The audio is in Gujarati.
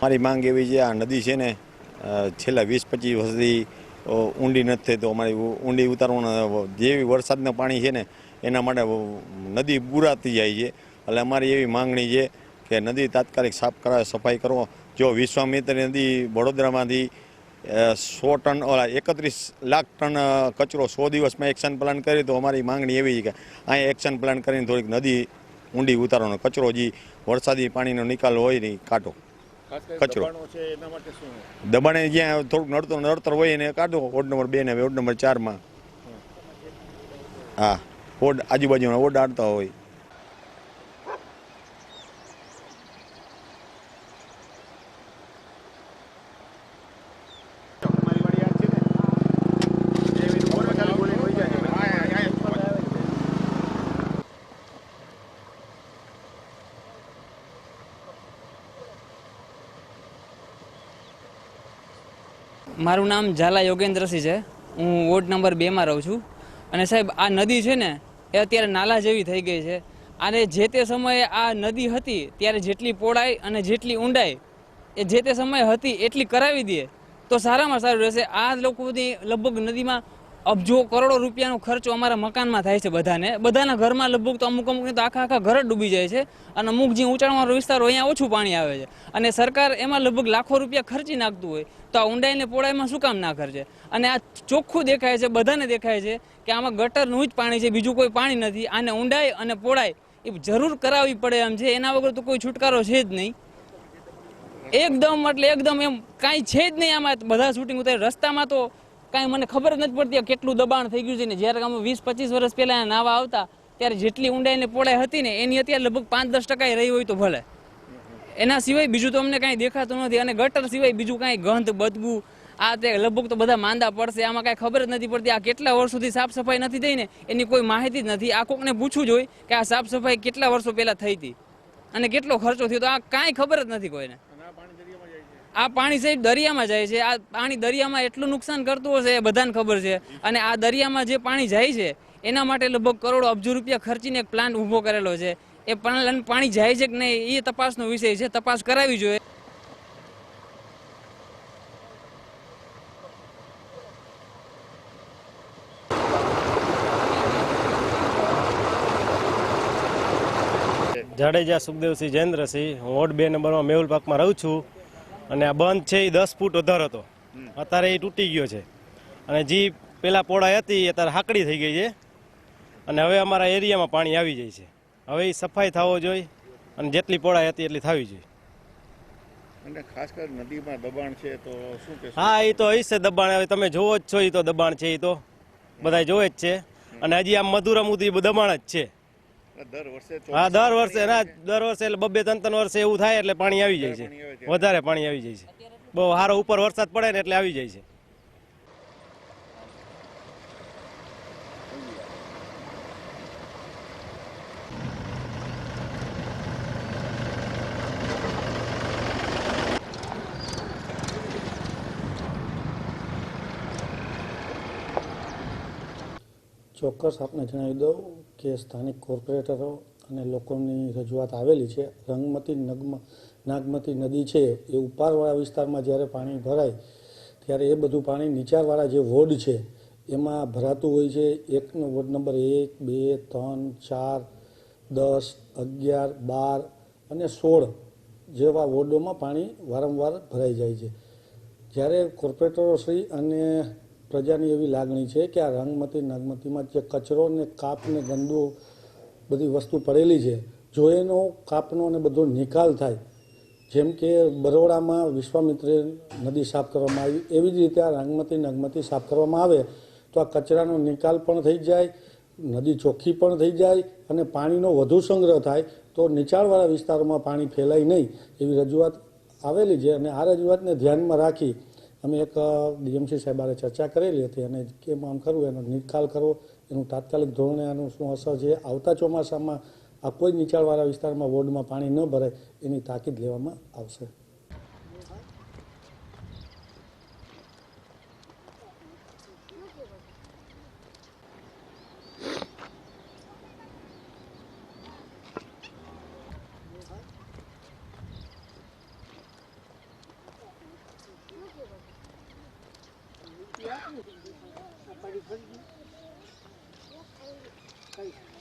મારી માંગ એવી છે, આ નદી છે ને છેલ્લા વીસ પચીસ વર્ષથી ઊંડી નથી થઈ તો અમારી ઊંડી ઉતારવાના જેવી વરસાદનું પાણી છે ને, એના માટે નદી બુરાતી જાય છે. એટલે અમારી એવી માંગણી છે કે નદી તાત્કાલિક સાફ કરાવે સફાઈ કરો જો વિશ્વામિત્ર નદી વડોદરામાંથી સો ટન ઓલા એકત્રીસ લાખ ટન કચરો સો દિવસમાં એક્શન પ્લાન કરી તો અમારી માંગણી એવી છે કે અહીંયા એક્શન પ્લાન કરીને થોડીક નદી ઊંડી ઉતારવાનો કચરો જે વરસાદી પાણીનો નિકાલ હોય ને કાઢો. કચરો. દબાણે જ્યાં થોડુંક નડતર નડતર હોય એને કાઢો વોર્ડ નંબર બે ને વોર્ડ નંબર ચારમાં. હા વોર્ડ આજુબાજુના વોર્ડ આડતા હોય તમારી વાડી યાદ છે ને એવી રીતે બોલો ખાલી બોલીને વહી જાય છે. હા, હા, હા. મારું નામ ઝાલા યોગેન્દ્રસિંહ છે. હું વોર્ડ નંબર બેમાં રહું છું. અને સાહેબ, આ નદી છે ને, એ અત્યારે નાલા જેવી થઈ ગઈ છે. અને જે તે સમયે આ નદી હતી, ત્યારે જેટલી પોળાઈ અને જેટલી ઊંડાઈ, એ જે તે સમયે હતી એટલી કરાવી દે, તો સારામાં સારું રહેશે. આ લોકોની લગભગ નદીમાં અબજો કરોડો રૂપિયાનો ખર્ચો અમારા મકાનમાં થાય છે બધાને, બધાના ઘરમાં લગભગ તો અમુક અમુક તો આખા આખા ઘર ડૂબી જાય છે અને અમુક જે ઊંચાણવાળો વિસ્તાર હોય અહીંયા ઓછું પાણી આવે છે. અને સરકાર એમાં લગભગ લાખો રૂપિયા ખર્ચી નાખતું હોય તો આ ઊંડાઈને પોળાઈમાં શું કામ ના ખર્ચે? અને આ ચોખ્ખું દેખાય છે, બધાને દેખાય છે કે આમાં ગટરનું જ પાણી છે, બીજું કોઈ પાણી નથી. આને ઊંડાઈ અને પોળાઈ એ જરૂર કરાવવી પડે એમ છે, એના વગર તો કોઈ છુટકારો છે જ નહીં. એકદમ એટલે એકદમ એમ કાંઈ છે જ નહીં આમાં. બધા શૂટિંગ ઉતારે, રસ્તામાં તો કાંઈ મને ખબર જ નથી પડતી કેટલું દબાણ થઈ ગયું છે ને. જ્યારે અમે વીસ પચીસ વર્ષ પહેલાં નાવા આવતા, ત્યારે જેટલી ઊંડાઈને પોળાઈ હતી ને, એની અત્યારે લગભગ પાંચ દસ ટકા રહી હોય તો ભલે. એના સિવાય બીજું તો અમને કાંઈ દેખાતું નથી. અને ગટર સિવાય બીજું કાંઈ ગંધ, બદબુ, આ તે લગભગ તો બધા માંદા પડશે. આમાં કાંઈ ખબર જ નથી પડતી આ કેટલા વર્ષોથી સાફ સફાઈ નથી થઈ ને, એની કોઈ માહિતી જ નથી. આ કોકને પૂછવું જોઈએ કે આ સાફ સફાઈ કેટલા વર્ષો પહેલાં થઈ હતી અને કેટલો ખર્ચો થયો તો આ કાંઈ ખબર જ નથી કોઈને. આ પાણી છે દરિયામાં જાય છે. આ પાણી દરિયામાં એટલું નુકસાન કરતું હશે એ બધાને ખબર છે. અને આ દરિયામાં જે પાણી જાય છે, એના માટે લગભગ કરોડો અબજો રૂપિયા ખર્ચીને એક પ્લાન્ટ ઊભો કરેલો છે. એ પ્લાન પાણી જાય છે કે નહીં, એ તપાસનો વિષય છે. તપાસ કરાવી જોઈએ. જાડેજા સુખદેવસિંહ જયેન્દ્રસિંહ, હું વોર્ડ બે નંબરમાં મેહુલ પાકમાં રહું છું. અને આ બંધ છે એ દસ ફૂટ વધાર હતો. અત્યારે એ તૂટી ગયો છે. અને જે પેલા પોળાઈ હતી અત્યારે હાકડી થઈ ગઈ છે. અને હવે અમારા એરિયામાં પાણી આવી જાય છે. હવે એ સફાઈ થવો જોઈએ અને જેટલી પોળાઈ હતી એટલી થવી જોઈએ. અને ખાસ કરીને નદીમાં દબાણ છે તો શું હા એ તો હશે દબાણ. હવે તમે જોવો જ છો એ તો દબાણ છે એ તો. બધા જોવે જ છે. અને હજી આમ મધુરમ મુધી દબાણ જ છે. દર વર્ષે હા દર વર્ષે ના દર વર્ષે એટલે બબે ત્રણ ત્રણ વર્ષે એવું થાય એટલે પાણી આવી જાય છે. છે. વધારે પાણી આવી જાય છે. બહુ સારો ઉપર વરસાદ પડે ને એટલે આવી જાય છે. ચોક્કસ આપને જણાવી દઉં કે સ્થાનિક કોર્પોરેટરો અને લોકોની રજૂઆત આવેલી છે. રંગમતી નગમ, નાગમતી નદી છે એ ઉપારવાળા વિસ્તારમાં જ્યારે પાણી ભરાય ત્યારે એ બધું પાણી નીચાણવાળા જે વોર્ડ છે એમાં ભરાતું હોય છે. એકનો વોર્ડ નંબર એક, બે, ત્રણ, ચાર, દસ, અગિયાર, બાર અને સોળ જેવા વોર્ડોમાં પાણી વારંવાર ભરાઈ જાય છે. જ્યારે કોર્પોરેટરો શ્રી અને પ્રજાની એવી લાગણી છે કે આ રંગમતી નાગમતીમાં જે કચરો ને કાપ ને ગંદુ બધી વસ્તુ પડેલી છે, જો એનો કાપનો અને બધો નિકાલ થાય, જેમ કે બરોડામાં વિશ્વામિત્ર નદી સાફ કરવામાં આવી, એવી જ રીતે આ રંગમતી નગમતી સાફ કરવામાં આવે, તો આ કચરાનો નિકાલ પણ થઈ જાય, નદી ચોખ્ખી પણ થઈ જાય અને પાણીનો વધુ સંગ્રહ થાય, તો નીચાણવાળા વિસ્તારોમાં પાણી ફેલાય નહીં, એવી રજૂઆત આવેલી છે. અને આ રજૂઆતને ધ્યાનમાં રાખી અમે એક ડીએમસી સાહેબ હારે ચર્ચા કરેલી હતી અને કેમ આમ કરવું એનો નિકાલ કરવો, એનું તાત્કાલિક ધોરણે આનું શું અસર છે, આવતા ચોમાસામાં આ કોઈ નીચાણવાળા વિસ્તારમાં વોર્ડમાં પાણી ન ભરાય, એની તાકીદ લેવામાં આવશે. પડી ફરી ગઈ કઈ